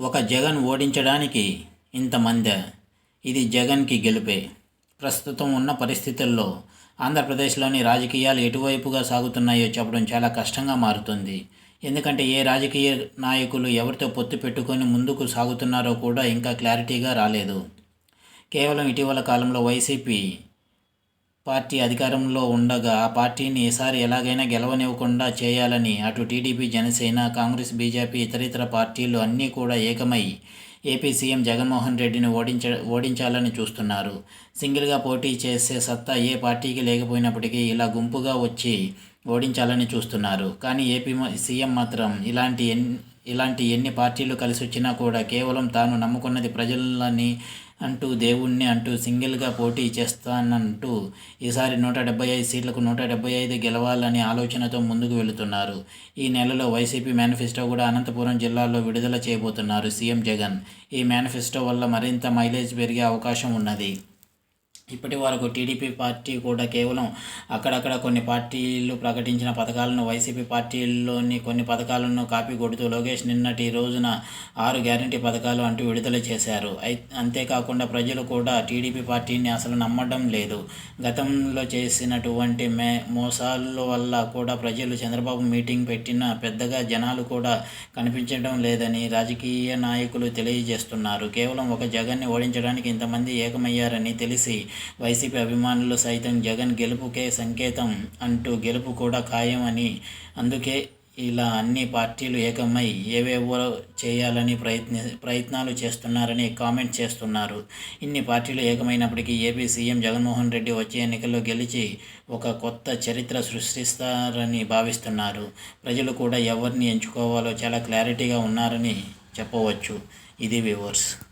ఒక జగన్ ఓడించడానికి ఇంతమంది ఇది జగన్కి గెలుపే. ప్రస్తుతం ఉన్న పరిస్థితుల్లో ఆంధ్రప్రదేశ్లోని రాజకీయాలు ఎటువైపుగా సాగుతున్నాయో చెప్పడం చాలా కష్టంగా మారుతుంది. ఎందుకంటే ఏ రాజకీయ నాయకులు ఎవరితో పొత్తు పెట్టుకొని ముందుకు సాగుతున్నారో కూడా ఇంకా క్లారిటీగా రాలేదు. కేవలం ఇటీవల కాలంలో వైసీపీ పార్టీ అధికారంలో ఉండగా ఆ పార్టీని ఈసారి ఎలాగైనా గెలవనివ్వకుండా చేయాలని అటు టీడీపీ జనసేన కాంగ్రెస్ బీజేపీ ఇతరితర పార్టీలు అన్నీ కూడా ఏకమై ఏపీ సీఎం జగన్మోహన్ రెడ్డిని ఓడించ ఓడించాలని చూస్తున్నారు. సింగిల్గా పోటీ చేసే సత్తా ఏ పార్టీకి లేకపోయినప్పటికీ ఇలా గుంపుగా వచ్చి ఓడించాలని చూస్తున్నారు. కానీ ఏపీ సీఎం మాత్రం ఇలాంటి ఎన్ ఇలాంటి ఎన్ని పార్టీలు కలిసి వచ్చినా కూడా కేవలం తాను నమ్ముకున్నది ప్రజలని అంటూ దేవుణ్ణి అంటూ సింగిల్గా పోటీ చేస్తానంటూ ఈసారి నూట డెబ్బై ఐదు సీట్లకు నూట డెబ్బై ఐదు గెలవాలనే ఆలోచనతో ముందుకు వెళుతున్నారు. ఈ నెలలో వైసీపీ మేనిఫెస్టో కూడా అనంతపురం జిల్లాలో విడుదల చేయబోతున్నారు సీఎం జగన్. ఈ మేనిఫెస్టో వల్ల మరింత మైలేజ్ పెరిగే అవకాశం ఉన్నది. ఇప్పటి వరకు టీడీపీ పార్టీ కూడా కేవలం అక్కడక్కడ కొన్ని పార్టీలు ప్రకటించిన పథకాలను వైసీపీ పార్టీల్లోని కొన్ని పథకాలను కాపీ కొడుతూ లోకేష్ నిన్నటి రోజున ఆరు గ్యారంటీ పథకాలు అంటూ విడుదల చేశారు. అంతేకాకుండా ప్రజలు కూడా టీడీపీ పార్టీని అసలు నమ్మడం లేదు. గతంలో చేసినటువంటి మే మోసాల వల్ల కూడా ప్రజలు చంద్రబాబు మీటింగ్ పెట్టిన పెద్దగా జనాలు కూడా కనిపించడం లేదని రాజకీయ నాయకులు తెలియజేస్తున్నారు. కేవలం ఒక జగన్ని ఓడించడానికి ఇంతమంది ఏకమయ్యారని తెలిసి వైసీపీ అభిమానులు సైతం జగన్ గెలుపుకే సంకేతం అంటూ గెలుపు కూడా ఖాయం అని అందుకే ఇలా అన్ని పార్టీలు ఏకమై ఏవేవో చేయాలని ప్రయత్ని ప్రయత్నాలు చేస్తున్నారని కామెంట్ చేస్తున్నారు. ఇన్ని పార్టీలు ఏకమైనప్పటికీ ఏపీ సీఎం జగన్మోహన్ రెడ్డి వచ్చే ఎన్నికల్లో గెలిచి ఒక కొత్త చరిత్ర సృష్టిస్తారని భావిస్తున్నారు. ప్రజలు కూడా ఎవరిని ఎంచుకోవాలో చాలా క్లారిటీగా ఉన్నారని చెప్పవచ్చు. ఇది వ్యూవర్స్.